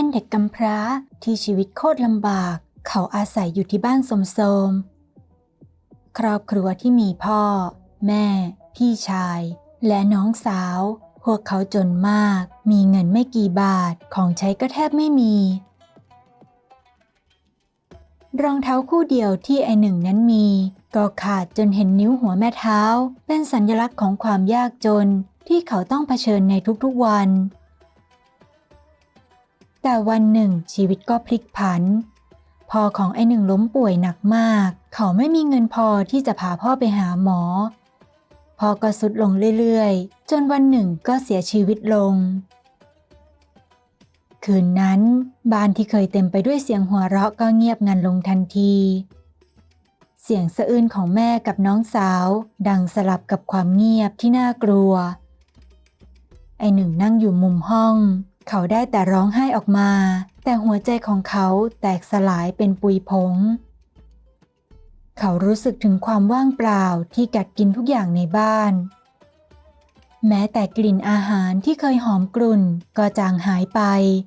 เป็นเด็กกำพร้าที่ชีวิตโคตรลำบาก เขาอาศัยอยู่ที่บ้านสมโสมครอบครัวที่มีพ่อ แม่ พี่ชาย และน้องสาว พวกเขาจนมาก มีเงินไม่กี่บาทของใช้ก็แทบไม่มี รองเท้าคู่เดียวที่ไอหนึ่งนั้นมี ก็ขาดจนเห็นนิ้วหัวแม่เท้า เป็นสัญลักษณ์ของความยากจนที่เขาต้องเผชิญในทุกๆวัน แต่วันหนึ่งชีวิตก็พลิกผัน พ่อของไอหนึ่งล้มป่วยหนักมาก เขาไม่มีเงินพอที่จะพาพ่อไปหาหมอ พ่อก็สุดลงเรื่อยๆ จนวันหนึ่งก็เสียชีวิตลง คืนนั้นบ้านที่เคยเต็มไปด้วยเสียงหัวเราะก็เงียบงันลงทันที เสียงสะอื้นของแม่กับน้องสาว ดังสลับกับความเงียบที่น่ากลัว ไอหนึ่งนั่งอยู่มุมห้อง เขาได้แต่ร้องไห้ออกมา แต่หัวใจของเขาแตกสลายเป็นปุยผง เขารู้สึกถึงความว่างเปล่าที่กัดกินทุกอย่างในบ้าน แม้แต่กลิ่นอาหารที่เคยหอมกรุ่นก็จางหายไป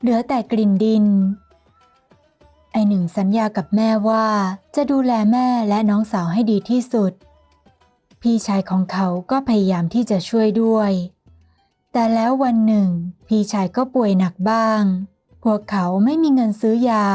เหลือแต่กลิ่นดิน ไอหนึ่งสัญญากับแม่ว่าจะดูแลแม่และน้องสาวให้ดีที่สุด พี่ชายของเขาก็พยายามที่จะช่วยด้วย แต่แล้ววันหนึ่ง พี่ชายก็ป่วยหนักบ้าง พวกเขาไม่มีเงินซื้อยา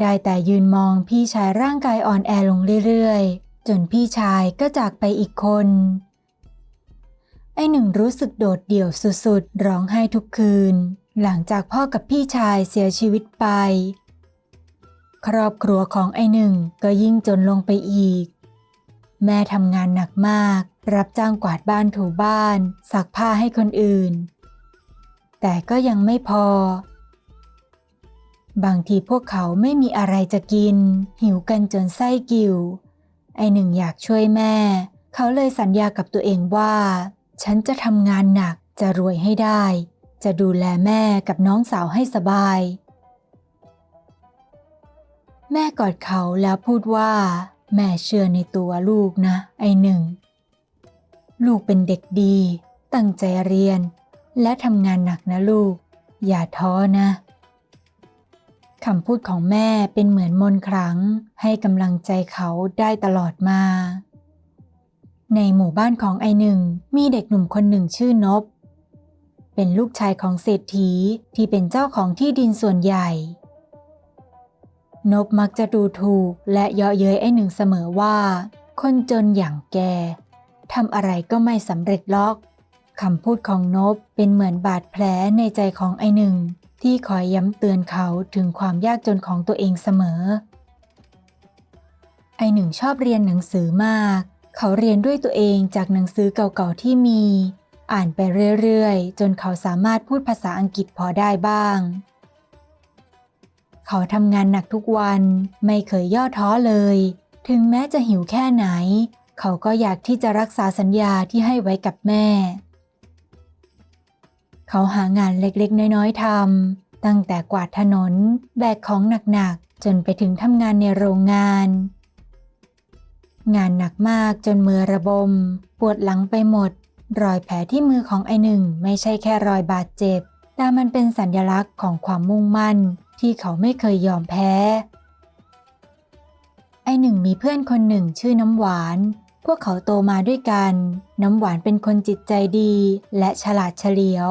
ได้แต่ยืนมองพี่ชายร่างกายอ่อนแอลงเรื่อยๆ จนพี่ชายก็จากไปอีกคน ไอหนึ่งรู้สึกโดดเดี่ยวสุดๆ ร้องไห้ทุกคืน หลังจากพ่อกับพี่ชายเสียชีวิตไป ครอบครัวของไอหนึ่งก็ยิ่งจนลงไปอีก แม่ทำงานหนักมาก รับจ้างกวาดบ้านถูบ้าน ซักผ้าให้คนอื่น แต่ก็ยังไม่พอ บางทีพวกเขาไม่มีอะไรจะกิน หิวกันจนไส้กิ่วไอหนึ่งอยากช่วยแม่ เขาเลยสัญญากับตัวเองว่า ฉันจะทำงานหนักจะรวยให้ได้ จะดูแลแม่กับน้องสาวให้สบาย แม่กอดเขาแล้วพูดว่า แม่เชื่อในตัวลูกนะ ไอหนึ่ง ลูกเป็นเด็กดี ตั้งใจเรียน และทำงานหนักนะลูก อย่าท้อนะคำพูดของแม่เป็นเหมือนมนต์ขลัง ให้กำลังใจเขาได้ตลอดมา ในหมู่บ้านของไอหนึ่งมีเด็กหนุ่มคนหนึ่งชื่อนบ เป็นลูกชายของเศรษฐีที่เป็นเจ้าของที่ดินส่วนใหญ่ นบมักจะดูถูกและเยาะเย้ยไอหนึ่งเสมอว่า คนจนอย่างแก ทำอะไรก็ไม่สำเร็จล็อกคำพูดของนบเป็นเหมือนบาดแผลในใจของไอหนึ่ง ที่คอยย้ำเตือนเขาถึงความยากจนของตัวเองเสมอ ไอหนึ่งชอบเรียนหนังสือมาก เขาเรียนด้วยตัวเองจากหนังสือเก่าๆที่มี อ่านไปเรื่อยๆ จนเขาสามารถพูดภาษาอังกฤษพอได้บ้าง เขาทำงานหนักทุกวันไม่เคยย่อท้อเลย ถึงแม้จะหิวแค่ไหน เขาก็อยากที่จะรักษาสัญญาที่ให้ไว้กับแม่ เขาหางานเล็กๆ น้อยๆทำตั้งแต่กวาดถนน แบกของหนักๆ จนไปถึงทำงานในโรงงาน งานหนักมากจนมือระบม ปวดหลังไปหมด รอยแผลที่มือของไอหนึ่งไม่ใช่แค่รอยบาดเจ็บ แต่มันเป็นสัญลักษณ์ของความมุ่งมั่นที่เขาไม่เคยยอมแพ้ ไอหนึ่งมีเพื่อนคนหนึ่งชื่อน้ำหวาน พวกเขาโตมาด้วยกัน น้ำหวานเป็นคนจิตใจดีและฉลาดเฉลียว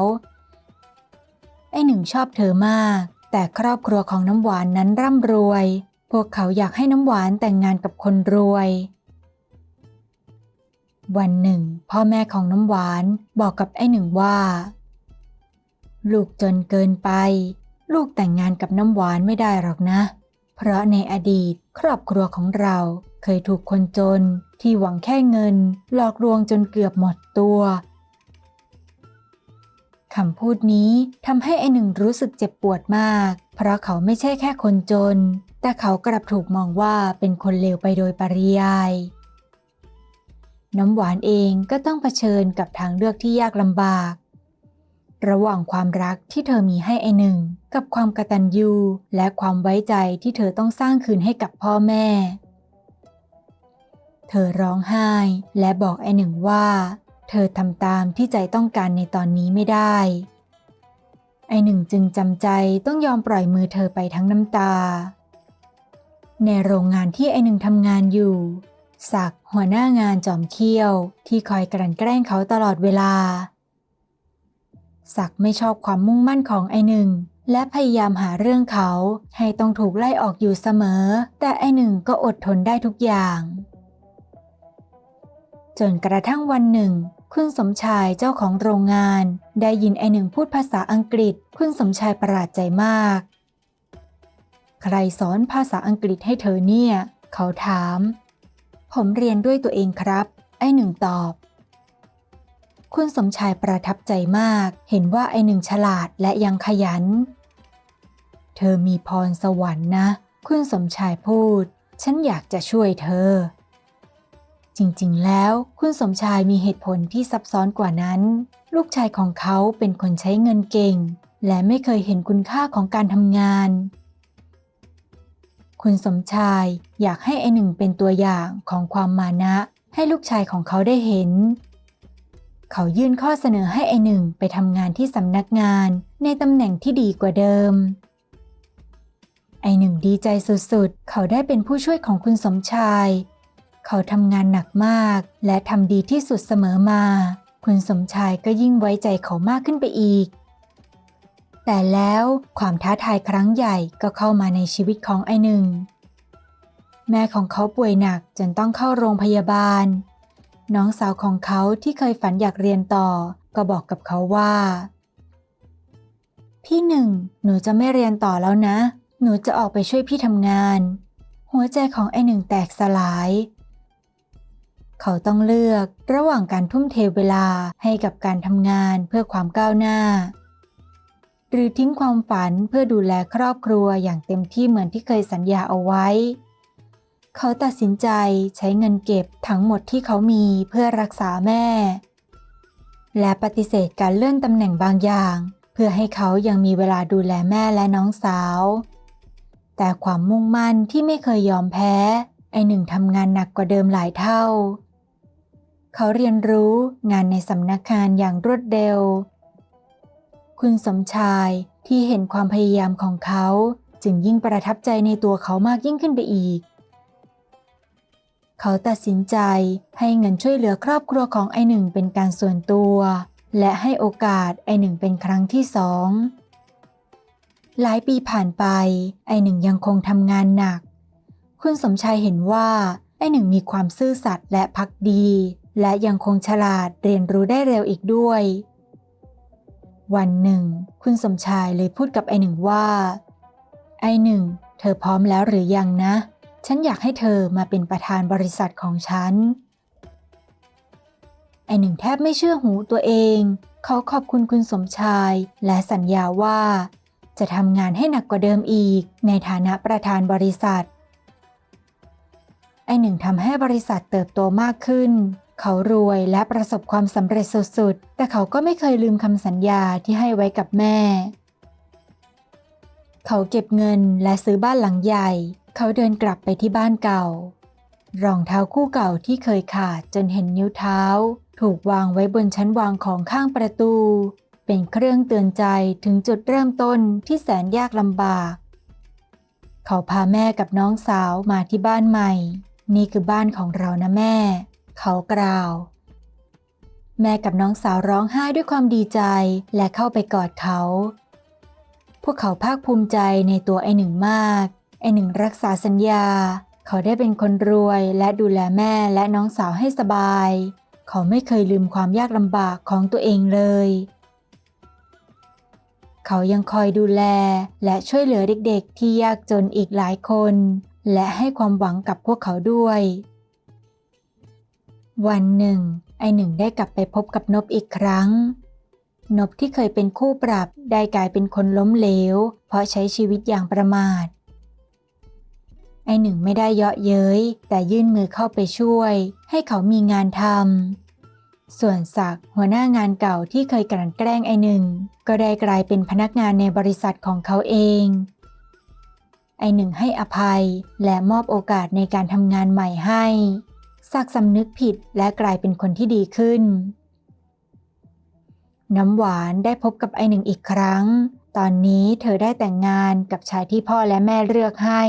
ไอหนึ่งชอบเธอมาก แต่ครอบครัวของน้ำหวานนั้นร่ำรวย พวกเขาอยากให้น้ำหวานแต่งงานกับคนรวย วันหนึ่ง พ่อแม่ของน้ำหวานบอกกับไอหนึ่งว่า ลูกจนเกินไป ลูกแต่งงานกับน้ำหวานไม่ได้หรอกนะ เพราะในอดีตครอบครัวของเรา เคยถูกคนจนที่หวังแค่เงิน หลอกลวงจนเกือบหมดตัวคำพูดนี้ทำให้ไอหนึ่งรู้สึกเจ็บปวดมาก เพราะเขาไม่ใช่แค่คนจน แต่เขากลับถูกมองว่าเป็นคนเลวไปโดยปริยาย น้ำหวานเองก็ต้องเผชิญกับทางเลือกที่ยากลำบาก ระหว่างความรักที่เธอมีให้ไอหนึ่ง กับความกตัญญูและความไว้ใจที่เธอต้องสร้างคืนให้กับพ่อแม่ เธอร้องไห้และบอกไอหนึ่งว่า เธอทำตามที่ใจต้องการในตอนนี้ไม่ได้ ไอหนึ่งจึงจำใจต้องยอมปล่อยมือเธอไปทั้งน้ำตา ในโรงงานที่ไอหนึ่งทำงานอยู่ ศักหัวหน้างานจอมเขี้ยวที่คอยกลั่นแกล้งเขาตลอดเวลา ศักไม่ชอบความมุ่งมั่นของไอหนึ่งและพยายามหาเรื่องเขาให้ต้องถูกไล่ออกอยู่เสมอ แต่ไอหนึ่งก็อดทนได้ทุกอย่าง จนกระทั่งวันหนึ่ง คุณสมชายเจ้าของโรงงาน ได้ยินไอหนึ่งพูดภาษาอังกฤษ คุณสมชายประหลาดใจมาก ใครสอนภาษาอังกฤษให้เธอเนี่ย เขาถาม ผมเรียนด้วยตัวเองครับ ไอหนึ่งตอบ คุณสมชายประทับใจมาก เห็นว่าไอหนึ่งฉลาดและยังขยัน เธอมีพรสวรรค์นะ คุณสมชายพูด ฉันอยากจะช่วยเธอ จริงๆ แล้วคุณสมชายมีเหตุผลที่ซับซ้อนกว่านั้น ลูกชายของเขาเป็นคนใช้เงินเก่ง และไม่เคยเห็นคุณค่าของการทำงาน คุณสมชายอยากให้ไอหนึ่งเป็นตัวอย่างของความมานะให้ลูกชายของเขาได้เห็น เขายื่นข้อเสนอให้ไอหนึ่งไปทำงานที่สำนักงานในตำแหน่งที่ดีกว่าเดิม ไอหนึ่งดีใจสุดๆ เขาได้เป็นผู้ช่วยของคุณสมชาย เขาทำงานหนักมาก และทำดีที่สุดเสมอมา คุณสมชายก็ยิ่งไว้ใจเขามากขึ้นไปอีก แต่แล้วความท้าทายครั้งใหญ่ก็เข้ามาในชีวิตของไอหนึ่ง แม่ของเขาป่วยหนักจนต้องเข้าโรงพยาบาล น้องสาวของเขาที่เคยฝันอยากเรียนต่อ ก็บอกกับเขาว่า พี่หนึ่ง หนูจะไม่เรียนต่อแล้วนะ หนูจะออกไปช่วยพี่ทำงานหัวใจของไอหนึ่งแตกสลาย เขาต้องเลือกระหว่างการทุ่มเทเวลาให้กับการทำงานเพื่อความก้าวหน้า หรือทิ้งความฝันเพื่อดูแลครอบครัวอย่างเต็มที่เหมือนที่เคยสัญญาเอาไว้ เขาตัดสินใจใช้เงินเก็บทั้งหมดที่เขามีเพื่อรักษาแม่ และปฏิเสธการเลื่อนตำแหน่งบางอย่าง เพื่อให้เขายังมีเวลาดูแลแม่และน้องสาว แต่ความมุ่งมั่นที่ไม่เคยยอมแพ้ไอหนึ่งทำงานหนักกว่าเดิมหลายเท่า เขาเรียนรู้งานในสำนักงานอย่างรวดเร็ว คุณสมชายที่เห็นความพยายามของเขาจึงยิ่งประทับใจในตัวเขามากยิ่งขึ้นไปอีก เขาตัดสินใจให้เงินช่วยเหลือครอบครัวของไอหนึ่งเป็นการส่วนตัว และให้โอกาสไอหนึ่งเป็นครั้งที่สอง หลายปีผ่านไป ไอหนึ่งยังคงทำงานหนัก คุณสมชายเห็นว่าไอหนึ่งมีความซื่อสัตย์และพักดี และยังคงฉลาดเรียนรู้ได้เร็วอีกด้วย วันหนึ่ง คุณสมชายเลยพูดกับไอหนึ่งว่า ไอหนึ่ง เธอพร้อมแล้วหรือยังนะ ฉันอยากให้เธอมาเป็นประธานบริษัทของฉัน ไอหนึ่งแทบไม่เชื่อหูตัวเอง เขาขอบคุณคุณสมชายและสัญญาว่า จะทำงานให้หนักกว่าเดิมอีก ในฐานะประธานบริษัท ไอหนึ่งทำให้บริษัทเติบโตมากขึ้น เขารวยและประสบความสำเร็จสุดๆ แต่เขาก็ไม่เคยลืมคำสัญญาที่ให้ไว้กับแม่ เขาเก็บเงินและซื้อบ้านหลังใหญ่ เขาเดินกลับไปที่บ้านเก่า รองเท้าคู่เก่าที่เคยขาดจนเห็นนิ้วเท้า ถูกวางไว้บนชั้นวางของข้างประตู เป็นเครื่องเตือนใจถึงจุดเริ่มต้นที่แสนยากลำบาก เขาพาแม่กับน้องสาวมาที่บ้านใหม่ นี่คือบ้านของเรานะแม่ เขากล่าว แม่กับน้องสาวร้องไห้ด้วยความดีใจและเข้าไปกอดเขา พวกเขาภาคภูมิใจในตัวไอหนึ่งมาก ไอหนึ่งรักษาสัญญา เขาได้เป็นคนรวยและดูแลแม่และน้องสาวให้สบาย เขาไม่เคยลืมความยากลำบากของตัวเองเลยเขายังคอยดูแลและช่วยเหลือเด็กๆ ที่ยากจนอีกหลายคน และให้ความหวังกับพวกเขาด้วย วันหนึ่ง ไอหนึ่งได้กลับไปพบกับนบอีกครั้ง นบที่เคยเป็นคู่ปรับได้กลายเป็นคนล้มเหลว เพราะใช้ชีวิตอย่างประมาท ไอหนึ่งไม่ได้เยาะเย้ยแต่ยื่นมือเข้าไปช่วย ให้เขามีงานทำส่วนศักหัวหน้างานเก่าที่เคยกลั่นแกล้งไอหนึ่ง ก็ได้กลายเป็นพนักงานในบริษัทของเขาเองไอหนึ่งให้อภัยและมอบโอกาสในการทำงานใหม่ให้ ศักสำนึกผิดและกลายเป็นคนที่ดีขึ้น น้ำหวานได้พบกับไอหนึ่งอีกครั้ง ตอนนี้เธอได้แต่งงานกับชายที่พ่อและแม่เลือกให้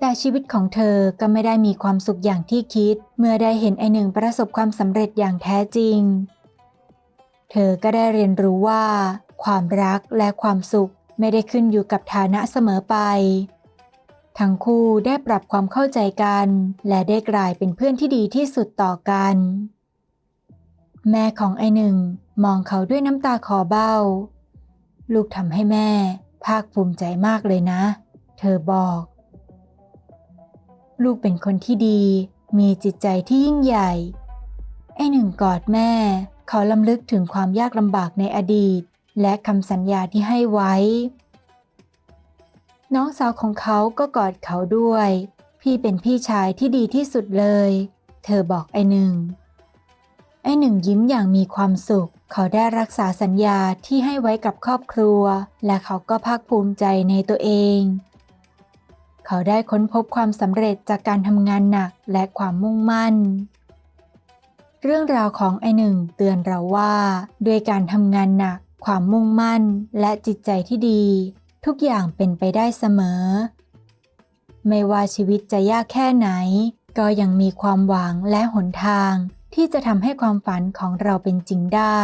แต่ชีวิตของเธอก็ไม่ได้มีความสุขอย่างที่คิด เมื่อได้เห็นไอหนึ่งประสบความสำเร็จอย่างแท้จริง เธอก็ได้เรียนรู้ว่า ความรักและความสุขไม่ได้ขึ้นอยู่กับฐานะเสมอไป ทั้งคู่ได้ปรับความเข้าใจกัน และได้กลายเป็นเพื่อนที่ดีที่สุดต่อกัน แม่ของไอหนึ่งมองเขาด้วยน้ำตาคอเบ้า ลูกทำให้แม่ ภาคภูมิใจมากเลยนะ เธอบอก ลูกเป็นคนที่ดี มีจิตใจที่ยิ่งใหญ่ ไอหนึ่งกอดแม่ เขาลำลึกถึงความยากลำบากในอดีต และคำสัญญาที่ให้ไว้ น้องสาวของเขาก็กอดเขาด้วย พี่เป็นพี่ชายที่ดีที่สุดเลย เธอบอกไอหนึ่ง ไอหนึ่งยิ้มอย่างมีความสุข เขาได้รักษาสัญญาที่ให้ไว้กับครอบครัว และเขาก็ภาคภูมิใจในตัวเอง เขาได้ค้นพบความสำเร็จจากการทำงานหนักและความมุ่งมั่น เรื่องราวของไอหนึ่งเตือนเราว่า ด้วยการทำงานหนัก ความมุ่งมั่น และจิตใจที่ดี ทุกอย่างเป็นไปได้เสมอ ไม่ว่าชีวิตจะยากแค่ไหน ก็ยังมีความหวังและหนทางที่จะทำให้ความฝันของเราเป็นจริงได้